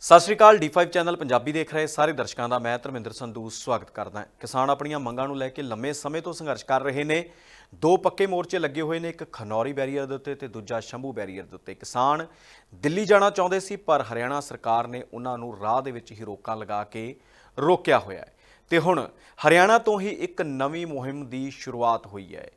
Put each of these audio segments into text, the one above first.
ਸਤਿ ਸ਼੍ਰੀ ਅਕਾਲ D5 channel Punjabi ਦੇਖ ਰਹੇ ਸਾਰੇ ਦਰਸ਼ਕਾਂ ਦਾ, ਮੈਂ ਧਰਮਿੰਦਰ ਸੰਧੂ ਸਵਾਗਤ ਕਰਦਾ ਹਾਂ। ਕਿਸਾਨ ਆਪਣੀਆਂ ਮੰਗਾਂ ਨੂੰ ਲੈ ਕੇ ਲੰਮੇ ਸਮੇਂ ਤੋਂ ਸੰਘਰਸ਼ ਕਰ ਰਹੇ ਨੇ। ਦੋ ਪੱਕੇ ਮੋਰਚੇ ਲੱਗੇ ਹੋਏ ਨੇ, ਇੱਕ ਖਨੌਰੀ ਬੈਰੀਅਰ ਦੇ ਉੱਤੇ ਤੇ ਦੂਜਾ ਸ਼ੰਭੂ ਬੈਰੀਅਰ ਦੇ ਉੱਤੇ। ਕਿਸਾਨ ਦਿੱਲੀ ਜਾਣਾ ਚਾਹੁੰਦੇ ਸੀ, ਪਰ ਹਰਿਆਣਾ ਸਰਕਾਰ ਨੇ ਉਹਨਾਂ ਨੂੰ ਰਾਹ ਦੇ ਵਿੱਚ ਹੀ ਰੋਕਾਂ ਲਗਾ ਕੇ ਰੋਕਿਆ ਹੋਇਆ ਹੈ। ਤੇ ਹੁਣ ਹਰਿਆਣਾ ਤੋਂ ਹੀ ਇੱਕ ਨਵੀਂ ਮੁਹਿੰਮ ਦੀ ਸ਼ੁਰੂਆਤ ਹੋਈ ਹੈ।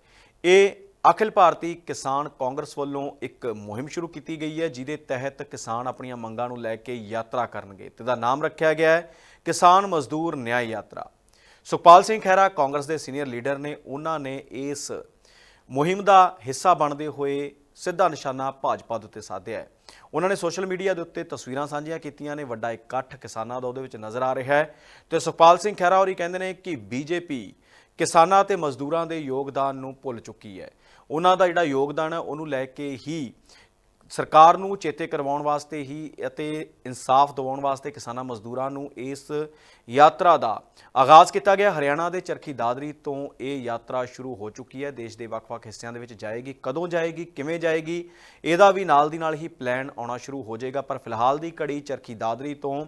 ਇਹ ਅਖਿਲ ਭਾਰਤੀ ਕਿਸਾਨ ਕਾਂਗਰਸ ਵੱਲੋਂ ਇੱਕ ਮੁਹਿੰਮ ਸ਼ੁਰੂ ਕੀਤੀ ਗਈ ਹੈ, ਜਿਹਦੇ ਤਹਿਤ ਕਿਸਾਨ ਆਪਣੀਆਂ ਮੰਗਾਂ ਨੂੰ ਲੈ ਕੇ ਯਾਤਰਾ ਕਰਨਗੇ ਤੇ ਦਾ ਨਾਮ ਰੱਖਿਆ ਗਿਆ ਹੈ, ਕਿਸਾਨ ਮਜ਼ਦੂਰ ਨਿਆਂ ਯਾਤਰਾ। ਸੁਖਪਾਲ ਸਿੰਘ ਖਹਿਰਾ ਕਾਂਗਰਸ ਦੇ ਸੀਨੀਅਰ ਲੀਡਰ ਨੇ, ਉਹਨਾਂ ਨੇ ਇਸ ਮੁਹਿੰਮ ਦਾ ਹਿੱਸਾ ਬਣਦੇ ਹੋਏ ਸਿੱਧਾ ਨਿਸ਼ਾਨਾ ਭਾਜਪਾ ਦੇ ਉੱਤੇ ਸਾਧਿਆ ਹੈ। ਉਹਨਾਂ ਨੇ ਸੋਸ਼ਲ ਮੀਡੀਆ ਦੇ ਉੱਤੇ ਤਸਵੀਰਾਂ ਸਾਂਝੀਆਂ ਕੀਤੀਆਂ ਨੇ, ਵੱਡਾ ਇਕੱਠ ਕਿਸਾਨਾਂ ਦਾ ਉਹਦੇ ਵਿੱਚ ਨਜ਼ਰ ਆ ਰਿਹਾ ਹੈ। ਤੇ ਸੁਖਪਾਲ ਸਿੰਘ ਖਹਿਰਾ ਹੋਰੀ ਕਹਿੰਦੇ ਨੇ ਕਿ ਬੀਜੇਪੀ ਕਿਸਾਨਾਂ ਤੇ ਮਜ਼ਦੂਰਾਂ ਦੇ ਯੋਗਦਾਨ ਨੂੰ ਭੁੱਲ ਚੁੱਕੀ ਹੈ। ਉਹਨਾਂ ਦਾ ਜਿਹੜਾ ਯੋਗਦਾਨ ਹੈ, ਉਹਨੂੰ ਲੈ ਕੇ ਹੀ ਸਰਕਾਰ ਨੂੰ ਚੇਤੇ ਕਰਵਾਉਣ ਵਾਸਤੇ ਹੀ ਅਤੇ ਇਨਸਾਫ ਦਿਵਾਉਣ ਵਾਸਤੇ ਕਿਸਾਨਾਂ ਮਜ਼ਦੂਰਾਂ ਨੂੰ ਇਸ ਯਾਤਰਾ ਦਾ ਆਗਾਜ਼ ਕੀਤਾ ਗਿਆ। ਹਰਿਆਣਾ ਦੇ ਚਰਖੀ ਦਾਦਰੀ ਤੋਂ ਇਹ ਯਾਤਰਾ ਸ਼ੁਰੂ ਹੋ ਚੁੱਕੀ ਹੈ। ਦੇਸ਼ ਦੇ ਵੱਖ-ਵੱਖ ਹਿੱਸਿਆਂ ਦੇ ਵਿੱਚ ਜਾਏਗੀ। ਕਦੋਂ ਜਾਏਗੀ? ਕਿਵੇਂ ਜਾਏਗੀ? ਇਹਦਾ ਵੀ ਨਾਲ ਦੀ ਨਾਲ ਹੀ ਪਲਾਨ ਆਉਣਾ ਸ਼ੁਰੂ ਹੋ ਜਾਏਗਾ। ਪਰ ਫਿਲਹਾਲ ਦੀ ਕੜੀ ਚਰਖੀ ਦਾਦਰੀ ਤੋਂ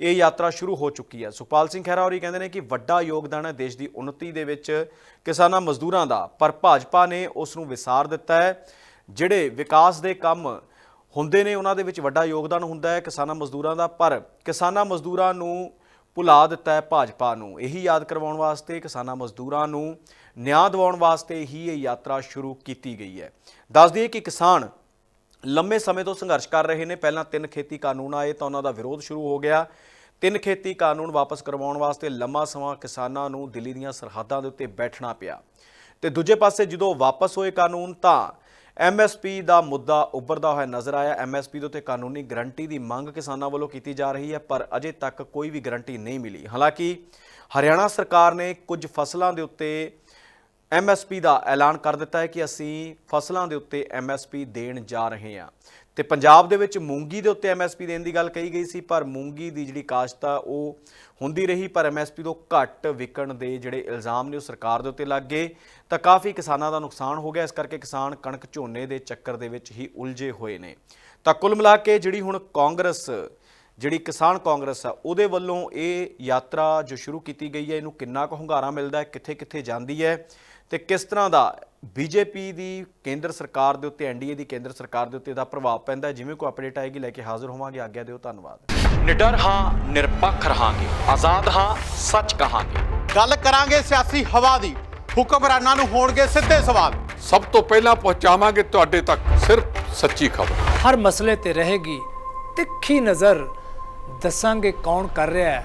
ਇਹ ਯਾਤਰਾ ਸ਼ੁਰੂ ਹੋ ਚੁੱਕੀ ਹੈ। ਸੁਖਪਾਲ ਸਿੰਘ ਖਹਿਰਾ ਹੋਰੀ ਕਹਿੰਦੇ ਨੇ ਕਿ ਵੱਡਾ ਯੋਗਦਾਨ ਹੈ ਦੇਸ਼ ਦੀ ਉન્નਤੀ ਦੇ ਵਿੱਚ। ਕਿਸਾਨਾਂ ਮਜ਼ਦੂਰਾਂ ਦਾ, ਪਰ ਭਾਜਪਾ ਨੇ ਉਸ ਨੂੰ ਵਿਸਾਰ ਦਿੱਤਾ ਹੈ। ਜਿਹੜੇ ਵਿਕਾਸ ਦੇ ਕੰਮ ਹੁੰਦੇ ਨੇ, ਉਹਨਾਂ ਦੇ ਵਿੱਚ ਵੱਡਾ ਯੋਗਦਾਨ ਹੁੰਦਾ ਹੈ ਕਿਸਾਨਾਂ ਮਜ਼ਦੂਰਾਂ ਦਾ, ਪਰ ਕਿਸਾਨਾਂ ਮਜ਼ਦੂਰਾਂ ਨੂੰ ਭੁਲਾ ਦਿੱਤਾ ਹੈ ਭਾਜਪਾ ਨੂੰ। ਇਹੀ ਯਾਦ ਕਰਵਾਉਣ ਵਾਸਤੇ, ਕਿਸਾਨਾਂ ਮਜ਼ਦੂਰਾਂ ਨੂੰ ਨਿਆਂ ਦਿਵਾਉਣ ਵਾਸਤੇ ਹੀ ਇਹ ਯਾਤਰਾ ਸ਼ੁਰੂ ਕੀਤੀ ਗਈ ਹੈ। ਦੱਸ ਦਈਏ ਕਿ ਕਿਸਾਨ ਲੰਮੇ ਸਮੇਂ ਤੋਂ ਸੰਘਰਸ਼ ਕਰ ਰਹੇ ਨੇ। ਪਹਿਲਾਂ ਤਿੰਨ ਖੇਤੀ ਕਾਨੂੰਨ ਆਏ ਤਾਂ ਉਹਨਾਂ ਦਾ ਵਿਰੋਧ ਸ਼ੁਰੂ ਹੋ ਗਿਆ। ਤਿੰਨ ਖੇਤੀ ਕਾਨੂੰਨ ਵਾਪਸ ਕਰਵਾਉਣ ਵਾਸਤੇ ਲੰਮਾ ਸਮਾਂ ਕਿਸਾਨਾਂ ਨੂੰ ਦਿੱਲੀ ਦੀਆਂ ਸਰਹੱਦਾਂ ਦੇ ਉੱਤੇ ਬੈਠਣਾ ਪਿਆ। ਤੇ ਦੂਜੇ ਪਾਸੇ ਜਦੋਂ ਵਾਪਸ ਹੋਏ ਕਾਨੂੰਨ ਤਾਂ ਐਮਐਸਪੀ ਦਾ ਮੁੱਦਾ ਉੱਭਰਦਾ ਹੋਇਆ ਨਜ਼ਰ ਆਇਆ। ਐਮਐਸਪੀ ਦੇ ਉੱਤੇ ਕਾਨੂੰਨੀ ਗਰੰਟੀ ਦੀ ਮੰਗ ਕਿਸਾਨਾਂ ਵੱਲੋਂ ਕੀਤੀ ਜਾ ਰਹੀ ਹੈ, ਪਰ ਅਜੇ ਤੱਕ ਕੋਈ ਵੀ ਗਰੰਟੀ ਨਹੀਂ ਮਿਲੀ। ਹਾਲਾਂਕਿ ਹਰਿਆਣਾ ਸਰਕਾਰ ਨੇ ਕੁਝ ਫਸਲਾਂ ਦੇ ਉੱਤੇ ਐਮਐਸਪੀ ਦਾ ਐਲਾਨ ਕਰ ਦਿੱਤਾ ਹੈ ਕਿ ਅਸੀਂ ਫਸਲਾਂ ਦੇ ਉੱਤੇ ਐਮਐਸਪੀ ਦੇਣ ਜਾ ਰਹੇ ਹਾਂ। ਤੇ ਪੰਜਾਬ ਦੇ ਵਿੱਚ ਮੂੰਗੀ ਦੇ ਉੱਤੇ ਐਮਐਸਪੀ ਦੇਣ ਦੀ ਗੱਲ ਕਹੀ ਗਈ ਸੀ, ਪਰ ਮੂੰਗੀ ਦੀ ਜਿਹੜੀ ਕਾਸ਼ਤ ਆ, ਉਹ ਹੁੰਦੀ ਰਹੀ, ਪਰ ਐਮਐਸਪੀ ਤੋਂ ਘੱਟ ਵਿਕਣ ਦੇ ਜਿਹੜੇ ਇਲਜ਼ਾਮ ਨੇ, ਉਹ ਸਰਕਾਰ ਦੇ ਉੱਤੇ ਲੱਗ ਗਏ। ਤਾਂ ਕਾਫੀ ਕਿਸਾਨਾਂ ਦਾ ਨੁਕਸਾਨ ਹੋ ਗਿਆ, ਇਸ ਕਰਕੇ ਕਿਸਾਨ ਕਣਕ ਝੋਨੇ ਦੇ ਚੱਕਰ ਦੇ ਵਿੱਚ ਹੀ ਉਲਝੇ ਹੋਏ ਨੇ। ਤਾਂ ਕੁੱਲ ਮਿਲਾ ਕੇ ਜਿਹੜੀ ਹੁਣ ਕਾਂਗਰਸ, ਜਿਹੜੀ ਕਿਸਾਨ ਕਾਂਗਰਸ ਆ, ਉਹਦੇ ਵੱਲੋਂ ਇਹ ਯਾਤਰਾ ਜੋ ਸ਼ੁਰੂ ਕੀਤੀ ਗਈ ਹੈ, ਇਹਨੂੰ ਕਿੰਨਾ ਕੁ ਹੁੰਗਾਰਾ ਮਿਲਦਾ ਹੈ ਕਿੱਥੇ ਕਿੱਥੇ ਜਾਂਦੀ ਹੈ ਤੇ ਕਿਸ ਤਰ੍ਹਾਂ ਦਾ ਬੀਜੇਪੀ ਦੀ ਕੇਂਦਰ ਸਰਕਾਰ ਦੇ ਉੱਤੇ ਐਨਡੀਏ ਦੀ ਕੇਂਦਰ ਸਰਕਾਰ ਦੇ ਉੱਤੇ ਦਾ ਪ੍ਰਭਾਵ ਪੈਂਦਾ ਜਿਵੇਂ ਕੋਈ ਅਪਡੇਟ ਆਏਗੀ ਲੈ ਕੇ ਹਾਜ਼ਰ ਹੋਵਾਂਗੇ। ਆਗਿਆ ਦਿਓ ਧੰਨਵਾਦ। ਨਿਡਰ ਹਾਂ ਨਿਰਪੱਖ ਰਹਾਂਗੇ। ਆਜ਼ਾਦ ਹਾਂ ਸੱਚ ਕਹਾਂਗੇ। ਗੱਲ ਕਰਾਂਗੇ ਸਿਆਸੀ ਹਵਾ ਦੀ। ਹੁਕਮਰਾਨਾਂ ਨੂੰ ਹੋਣਗੇ ਸਿੱਧੇ ਸਵਾਲ। ਸਭ ਤੋਂ ਪਹਿਲਾਂ ਪਹੁੰਚਾਵਾਂਗੇ ਤੁਹਾਡੇ ਤੱਕ ਸਿਰਫ ਸੱਚੀ ਖਬਰ। ਹਰ ਮਸਲੇ ਤੇ ਰਹੇਗੀ ਤਿੱਖੀ ਨਜ਼ਰ। ਦੱਸਾਂਗੇ ਕੌਣ ਕਰ ਰਿਹਾ ਹੈ।